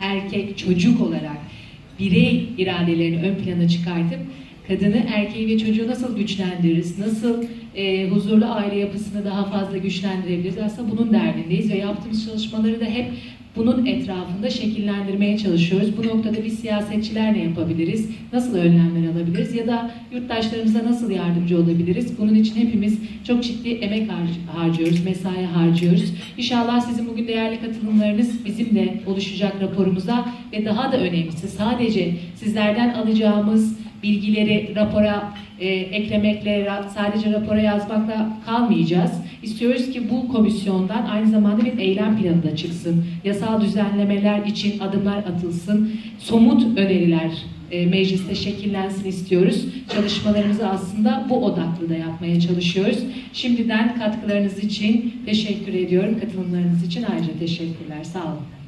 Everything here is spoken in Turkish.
erkek, çocuk olarak birey iradelerini ön plana çıkartıp kadını, erkeği ve çocuğu nasıl güçlendiririz, nasıl e, huzurlu aile yapısını daha fazla güçlendirebiliriz? Aslında bunun derdindeyiz ve yaptığımız çalışmaları da hep bunun etrafında şekillendirmeye çalışıyoruz. Bu noktada biz siyasetçiler ne yapabiliriz, nasıl önlemler alabiliriz ya da yurttaşlarımıza nasıl yardımcı olabiliriz? Bunun için hepimiz çok ciddi emek har- harcıyoruz, mesai harcıyoruz. İnşallah sizin bugün değerli katılımlarınız bizim de oluşacak raporumuza ve daha da önemlisi sadece sizlerden alacağımız bilgileri rapora e, eklemekle, sadece rapora yazmakla kalmayacağız. İstiyoruz ki bu komisyondan aynı zamanda bir eylem planı da çıksın. Yasal düzenlemeler için adımlar atılsın. Somut öneriler e, mecliste şekillensin istiyoruz. Çalışmalarımızı aslında bu odaklı da yapmaya çalışıyoruz. Şimdiden katkılarınız için teşekkür ediyorum. Katılımlarınız için ayrıca teşekkürler. Sağ olun.